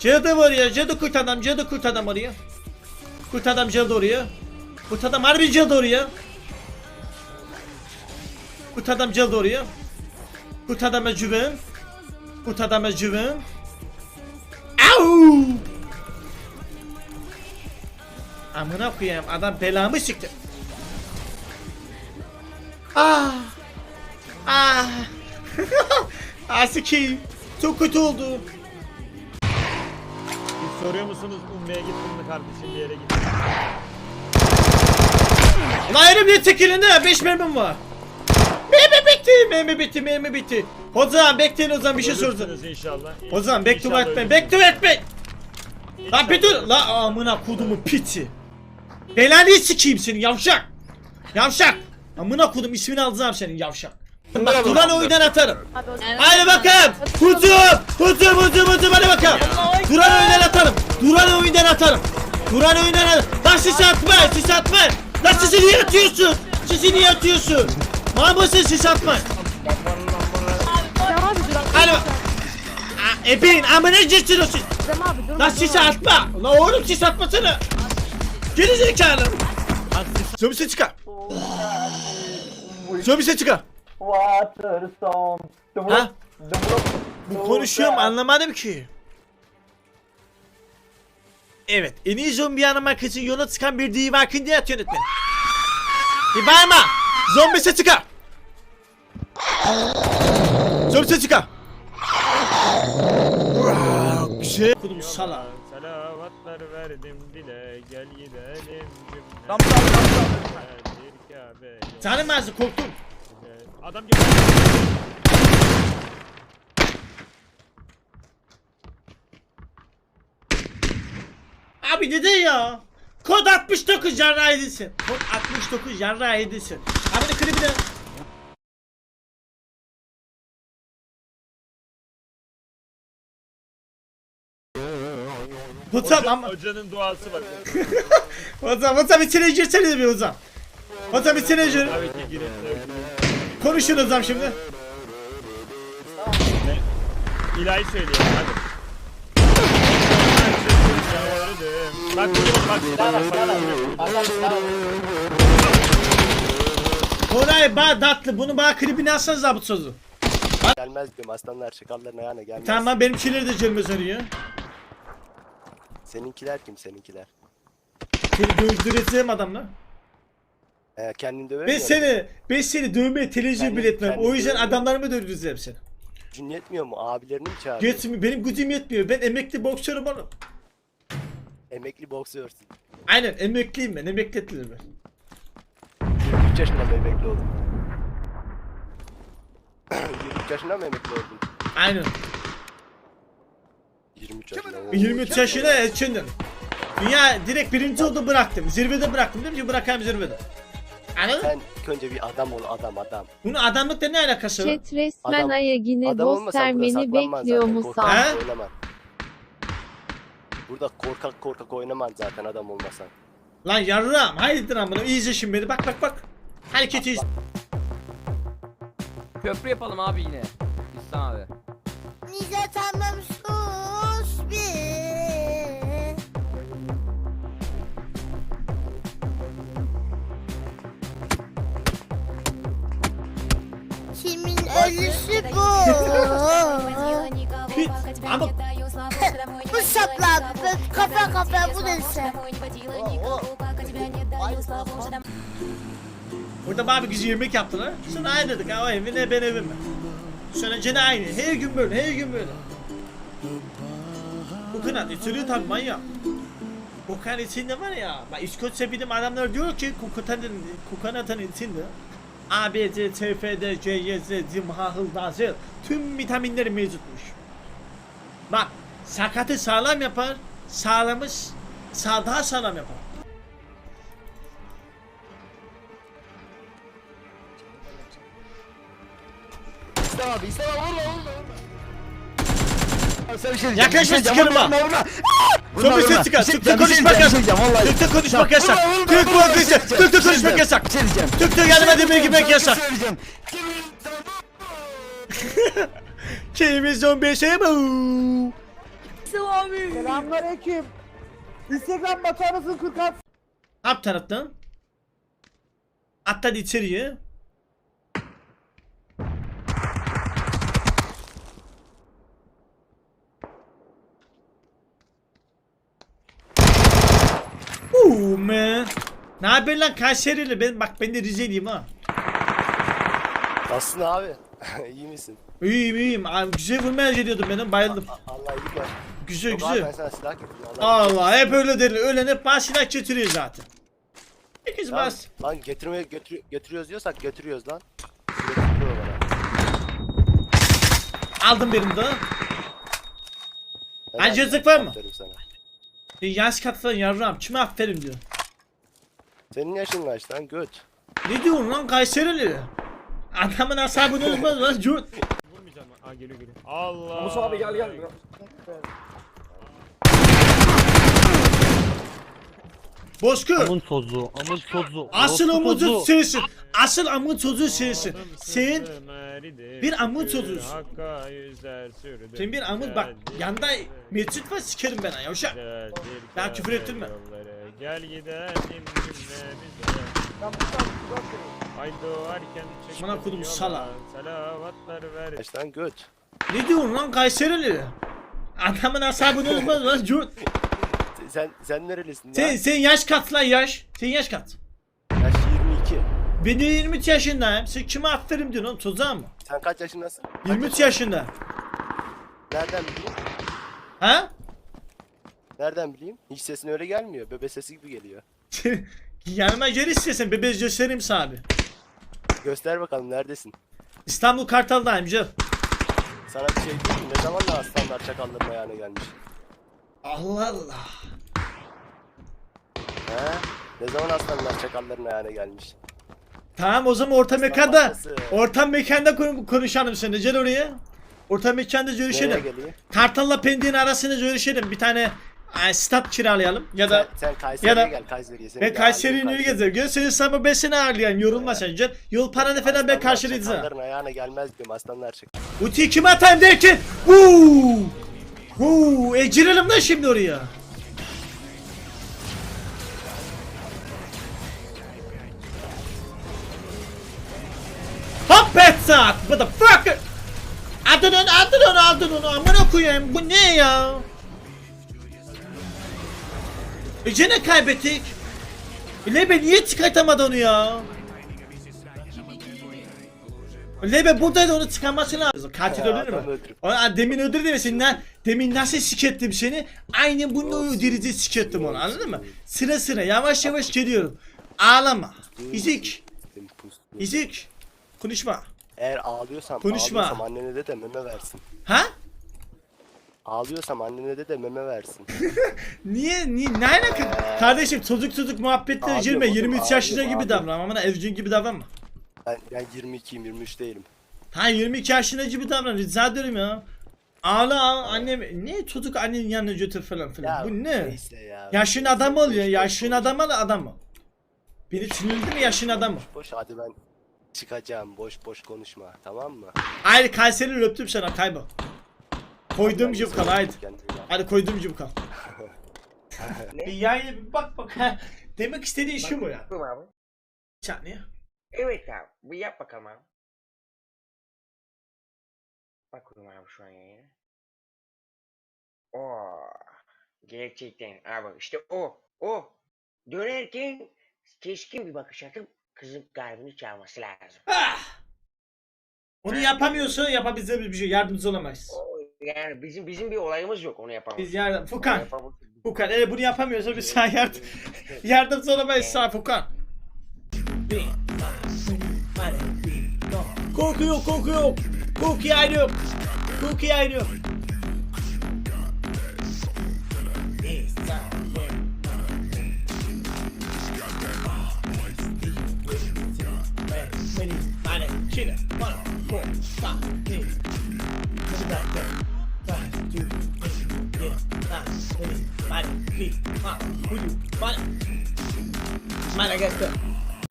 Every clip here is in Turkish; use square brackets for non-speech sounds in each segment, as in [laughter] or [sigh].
Cadı var ya. Cadı kurt adam. Cadı kurt adam oraya. Kurt adam cadı oraya. Kurt adam harbi cadı oraya. Kurt adam cadı oraya. Kurt adama güven. Kurt adama. Au! Amına koyayım adam belamı çıktı. Ah! Ah! [laughs] ah sikeyim. Çok kötü oldu. Soruyor musunuz Umre'ye gittin mi kardeşim bir yere gittin mi? Ulan elimde tekilinde 5 mermim var. Mermi bitti, mermi bitti, mermi bitti. O zaman bekleyin o zaman bir şey soracağım. Olursunuz inşallah. O zaman bekle İnşallah etmeyin, ölürsünüz. bekle etmeyin. Lan bir dur. La amına kodumun piti. Belanı sikeyim senin yavşak. Yavşak. Amına kodum ismini alacağım senin yavşak. Bak duran oyundan atarım. Hadi bakalım. Hücum. Hücum hücum hücum hadi bakalım. Duran oyundan atarım. Duran oyundan atarım. Duran oyundan atarım. Lan sis atma sis atma. Lan sisi niye atıyorsun? Sisi niye atıyorsun? Mahmut'sun sis atma. Aa, Ebin amına cissin o sis. Lan sis atma. Lan oğlum sis atmasana. Geri zekalı. Zombisi çıkar. Zombisi çıkar. Waterstone. Ha? Bu konuşuyorum anlamadım ki. Evet, en iyi zombi aramak için yola çıkan bir divakın diye atıyor yönetmen. Bir bağırma! Zombisi çıkar! Zombisi çıkar! Wow, Güzel. Kudum sala. Salavatlar verdim dile gel gidelim cümle. Abi, Ramza Bir Kabe. Tanımazdı korktum. Adam gibi. Abi neden ya? Kod 69 yarra edilsin. Kod 69 yarra edilsin. Abi de klibi de. [laughs] Hocam ama Hocanın duası bak. [laughs] Hocam hocam içine girsene bir hocam. Hocam içine gir. Tabii ki girin. Konuşun hocam şimdi. İlahi söyleyeyim hadi. Bak bak bak. Koray ba tatlı bunu bana klibini alsanız zabıt sözü. Gelmez diyorum aslanlar çakalların ayağına gelmez. Tamam benimkileri de gelmez oraya. Seninkiler kim seninkiler? Seni dövdüreceğim adamla. He kendini döver Ben seni, ben seni dövmeye televizyon bile etmem. O yüzden adamlarımı dövdüreceğim seni. Gücün yetmiyor mu? Abilerini mi çağırıyor? Yetmiyor, benim gücüm yetmiyor. Ben emekli boksörüm oğlum. Emekli boksörsün. Aynen emekliyim ben, emekli ettiler ben. 23 yaşında mı emekli oldun? [clears throat] 23 yaşında mı emekli oldun? Aynen. 23 yaşında. Oo. 23 yaşına elçindim. Dünya direkt birinci oldu bıraktım. Zirvede bıraktım değil mi? Bırakayım zirvede. Anladın mı? Sen ilk önce bir adam ol adam adam. Bunun adamlıkla ne alakası var? Chat resmen Adam- Ayagine Adam olmasan burada bekliyor zaten. musun? Korkak. Burada korkak korkak oynaman zaten adam olmasan. Lan yarram hayırdır amına iyi izle şimdi beni bak bak bak. Hareketi izle. Köprü yapalım abi yine. İslam abi. Nice tamam sus bir. Kimin ölüsü bu? Ama bu sapla bu kafa kafa bu neyse. burada bana bir güzel yemek yaptılar. Sonra aynı dedik ha o evin ne ben evim. Sonra gene aynı. Her gün böyle her gün böyle. Bu kanat içeriyor tabi manyak. Kanat içinde var ya. Bak İskoçya bilim adamlar diyor ki kokonatın, kokonatın içinde A, B, C, T, F, D, C, Y, Z, Zim, H, H, D, Z tüm vitaminleri mevcutmuş. Bak sakatı sağlam yapar, sağlamı sağ, daha sağlam yapar. İslam abi İslam abi vurma vurma vurma. Sana bir şey diyeceğim. Yaklaşma, bir şey diyeceğim, sikerim vurma. Vurma vurma. Son bir ses çıkar. Şey şey konuşmak şey yasak. Türk'te konuşmak yasak. Türk Türk'te bir şey konuşmak yasak. Bir şey diyeceğim. Türk'te kelime demeyi girmek yasak. şey söyleyeceğim. [laughs] Kimi abi. Selamünaleyküm. Instagram bakar mısın 46? Alt taraftan. Atladı içeriye. Ooh man. Ne haber lan Kayserili ben bak ben de Rizeliyim ha. Nasılsın abi? [laughs] İyi misin? İyiyim iyiyim. Abi, güzel vurmaya geliyordum benim bayıldım. Allah iyilik ver. Güzel Yok abi ben güzel. sana silah getirdim. Allah Allah hep öyle derler. Ölen hep bana silah getiriyor zaten. İkiz Tamam, bas. Lan getirmeye götür, götürüyoruz diyorsak götürüyoruz lan. Aldım birini daha. Helal Acılık ya, var mı? aferin sana. Bir yaş katlan yavrum. Kime aferin diyor. Senin yaşın kaç lan göt? Ne diyorsun lan Kayserili? Adamın asabını uzmaz lan Cut. Vurmayacağım. Aa geliyor geliyor. Allah. Musa abi gel gel. Bozkır. Amın tozu, amın tozu. Asıl orospu amın tozu. sensin. Asıl amın tozu sensin. Sen bir amın tozusun. Hakka yüzler sürdüm. sen bir amın bak yanda mescit var sikerim ben ha yavşak. Ben küfür ettirme. yolları. Gel gidelim cümlemize. Çıktı Bana kodum yola, sala. Salavatlar ver. Kaç lan göt? Ne diyorsun lan Kayserili? Adamın asabını uzmaz lan Cut. Sen sen nerelisin Sen, ya? sen yaş kat lan yaş. Sen yaş kat. Yaş 22. Ben de 23 yaşındayım. Sen kime aferin diyorsun oğlum tuzağa mı? Sen kaç yaşındasın? Kaç 23 yaşındasın? yaşında. Nereden bileyim? Ha? Nereden bileyim? Hiç sesin öyle gelmiyor. Bebe sesi gibi geliyor. [laughs] Yanıma gel istiyorsan bebeği göstereyim sana abi. Göster bakalım neredesin? İstanbul Kartal'dayım canım. Sana bir şey diyeyim mi? Ne zaman da aslanlar çakalların ayağına gelmiş? Allah Allah. He? Ne zaman aslanlar çakalların ayağına gelmiş? Tamam o zaman orta Aslan mekanda. parçası. Orta mekanda konu- konuşalım seninle. Gel oraya. Orta mekanda Nereye görüşelim. Kartal'la Pendik'in arasını görüşelim. Bir tane e, stat kiralayalım. Ya Sen, da sen Kayseri'ye ya da- gel Kayseri'ye. Seni ben Kayseri'yi niye gezerim? Gel senin sabah ben seni ağırlayan. Yorulma sen gel. Yol paranı falan ben Aslanlar karşılayacağım. Çakalların ayağına gelmez diyorum aslanlar çak. Uti kime atayım derken. Huu. Huu. E girelim lan şimdi oraya. Hop headshot. What the fuck? Aldın onu aldın onu aldın onu. Amına koyayım. Bu ne ya? E gene kaybettik. Lebe niye çıkartamadı onu ya? Lebe buradaydı onu çıkarması lazım. Katil adam mü? öldürüp. O, a, demin öldürdü demesin lan. Demin nasıl sikettim seni? Aynen bununla öldürücü sikettim onu anladın mı? Sıra sıra yavaş yavaş geliyorum. Ağlama. İzik. İzik. Konuşma. Eğer ağlıyorsam, Konuşma. ağlıyorsam annene de de meme versin. Ha? Ağlıyorsam annene de de meme versin. [laughs] Niye? Niye? Ne alaka? Kardeşim çocuk çocuk muhabbetlere Ağlıyorum girme. oğlum, 23 yaşında ağlıyorum, gibi ağlıyorum. davran. Ama evcin gibi davranma. Ben, ben 22'yim 23 değilim. Ha 22 yaşında gibi davran. Rica ederim ya. Ağla ağla annem. Ne çocuk annenin yanına götür falan filan. Bu ne? Neyse ya. Yaşın adam oluyor. Yaşın adam ol adam mı? Beni sinirlendi mi yaşın adam mı? Boş hadi ben çıkacağım boş boş konuşma tamam mı? Haydi Kayseri'yi öptüm sana kaybol. Koyduğum kal haydi. Hadi koyduğum [laughs] bir yayına bir bak bak. [laughs] Demek istediğin şu mu ya? Bakıyorum abi. Evet abi. Bir yap bakalım abi. Bakıyorum abi şu an yayına. Oo. Gerçekten abi işte o. O. Dönerken keskin bir bakış atıp kızın kalbini çalması lazım. Ah! Onu yapamıyorsa yapabileceğimiz bir şey yardımcı olamayız. O, yani bizim bizim bir olayımız yok onu yapamaz. Biz yardım... Fukan. Fukan eğer bunu yapamıyorsa biz [laughs] sana yardım... yardımcı olamayız sana Fukan. Korku yok korku yok. Korkuyu ayrı yok. Korkuyu ayrı yok.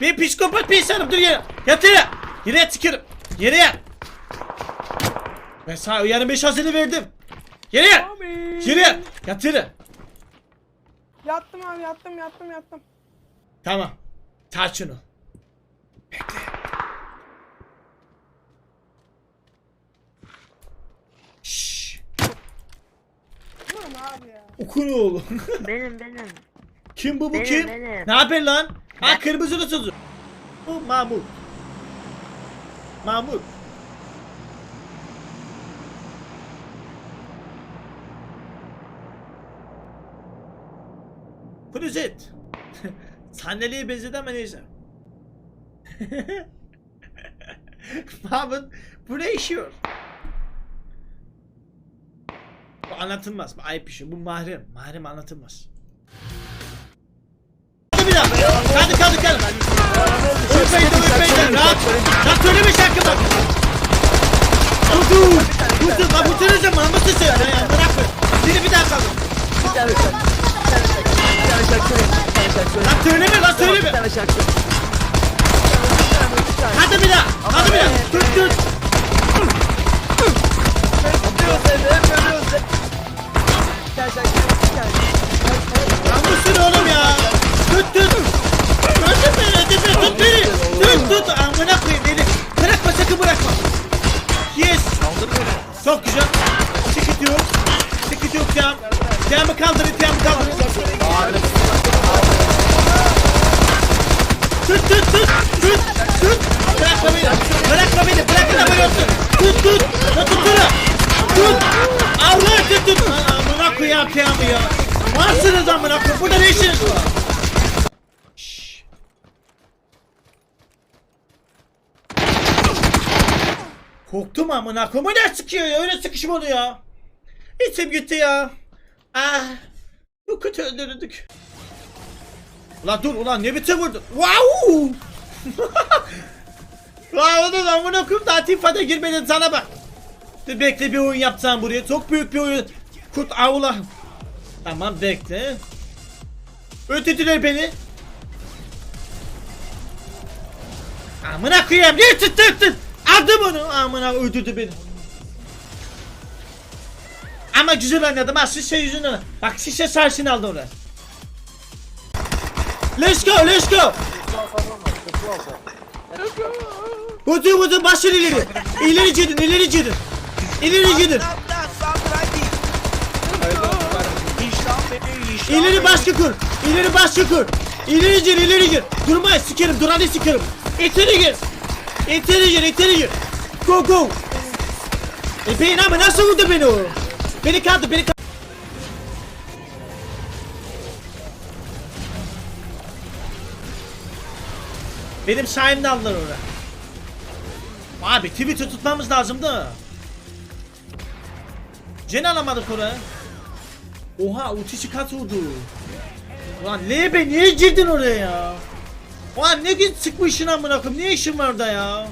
Bir psikopat bir insanım dur yere. Yat yere. Yere yat sikerim. Yere yat. Ben sana uyarı 5 hazırı verdim. Yere yat. Yürü. Yatırı. Yattım abi yattım yattım yattım. Tamam. Tart şunu. Bekle. Abi ya. Okun oğlum. [laughs] Benim benim. kim bu bu Benim, kim? benim. Ne haber lan? Ha kırmızılı sözü. Bu Mahmut. Mahmut. İt? [laughs] Sandalyeye benzedi ama neyse. [laughs] Mahmut bu ne işiyor? Bu anlatılmaz. Bu ayıp bir şey. Bu mahrem. Mahrem anlatılmaz. Hadi bir daha. Hadi. Ürpeyin de ürpeyin de. Rahat. Rahat söyleme şarkı bak. Dur dur. Bak bu terörse Mahmut sesi. Ya bırak be. Biri bir daha kalın. Bir tane şarkı. Bir tane şarkı. Bir tane şarkı. Lan söyleme lan söyleme. şarkı. Bir tane, tane. Hadi bir daha. Hadi bir daha. Tut tut. Öpüyoruz seni, hep seni. Bir tane şarkı söyle. Bir tane. Mahmutsun oğlum ya. Tut tut. Öldür beni beni tut beni. Tut tut. Amına koyayım beni. Bırakma sakın bırakma. Yes. Çok güzel. Sıkıntı yok. Sıkıntı yok Tiyam. Tiyamı kaldırın Tiyamı kaldırın. Tut tut tut. Tut tut. Bırakma beni. Bırakma beni. Bırakın da böyle olsun. Tut tut. Tut. Allah tut Amına koyayım Tiyamı ya. Varsınız amına koyayım. Burada ne işiniz var? Korktum amına koyayım. O ne sıkıyor ya? Öyle sıkışım oluyor ya. İçim gitti ya. Ah. Bu kötü öldürdük. Ulan dur ulan ne biçim vurdun? Wow! Lan [laughs] oğlum amına koyayım da Atifa'da girmedin sana bak. Bir bekle bir oyun yapacağım buraya. Çok büyük bir oyun. Kurt avla. Tamam bekle. Ötediler beni. Amına koyayım niye tuttun? Aldım onu. Amına öldürdü beni. Ama güzel oynadım ha şişe yüzünden. Bak şişe sarsın aldı oraya. Let's go let's go. Vurdu vurdu başın ileri. İleri gidin ileri gidin. İleri gidin. İleri başka kur. İleri başka kur. İleri gir ileri gir. Durma sikerim duranı sikerim. İçeri gir. İçeri gir içeri gir. Go go. E beyin ama nasıl vurdu beni o? Beni kaldı beni kaldı. Benim sayemde aldılar oraya. Abi Twitch'i tutmamız lazımdı. Cen alamadık oraya. Oha uçuşu kat vurdu. Ulan Lebe niye girdin oraya ya? Ulan ne gün sıkmışsın amına koyayım. Ne işin var orada ya?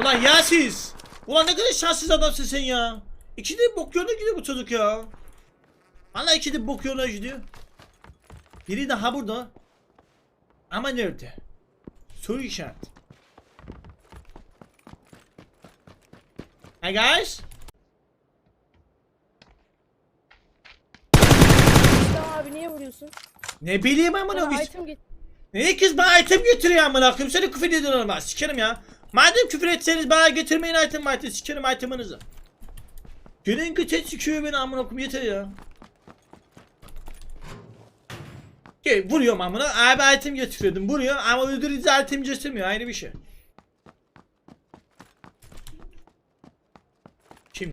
Ulan ya siz. Ulan ne kadar şanssız adamsın sen ya. İkide bok yoluna gidiyor bu çocuk ya. Valla ikide bok yoluna gidiyor. Biri daha burada. Ama nerede? İşareti. Hey guys. İslam abi niye vuruyorsun? Ne bileyim amına Bana koyayım. item git. Ne kız bana item getiriyor amına koyayım. Seni küfür ediyorlar bana. Sikerim ya. Madem küfür etseniz bana getirmeyin item item. Sikerim itemınızı. Gelin götür sikiyor beni amına koyayım yeter ya. Vuruyorum amına. Abi item getiriyordum. Vuruyor ama öldürücü item getirmiyor. Aynı bir şey. Kim?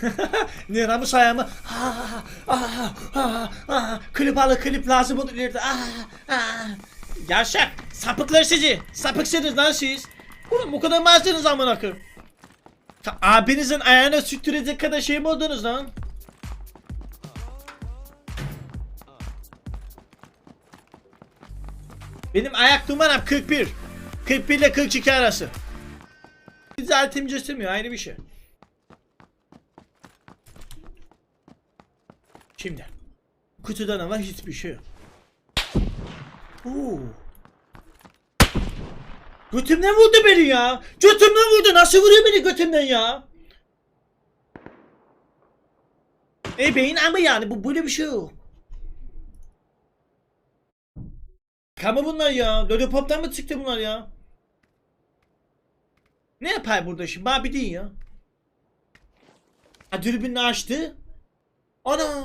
[laughs] ne Ramus ayağımı ah, ah, ah, ah, klip alı klip lazım olur ileride ah, ah. Yavşak sapıklar sizi sapıksınız lan siz Oğlum bu kadar mazsınız amına koyayım Abinizin ayağına süttürecek kadar şey mi oldunuz lan? Benim ayak numaram 41 41 ile 42 arası Zaten göstermiyor ayrı bir şey Şimdi kutuda ne var hiçbir şey yok. Oo. Götümden vurdu beni ya. Götümden vurdu. Nasıl vuruyor beni götümden ya? E beyin ama yani bu böyle bir şey yok. Kama bunlar ya. Lollipop'tan mı çıktı bunlar ya? Ne yapar burada şimdi? Bana bir deyin ya. Ha dürbününü açtı. Ana.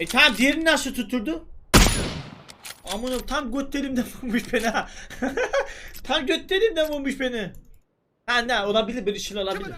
E tamam diğerini nasıl tutturdu? Aman tam götlerimden [laughs] vurmuş beni ha. [laughs] tam götlerimden vurmuş beni. Ha ne olabilir böyle şeyler olabilir.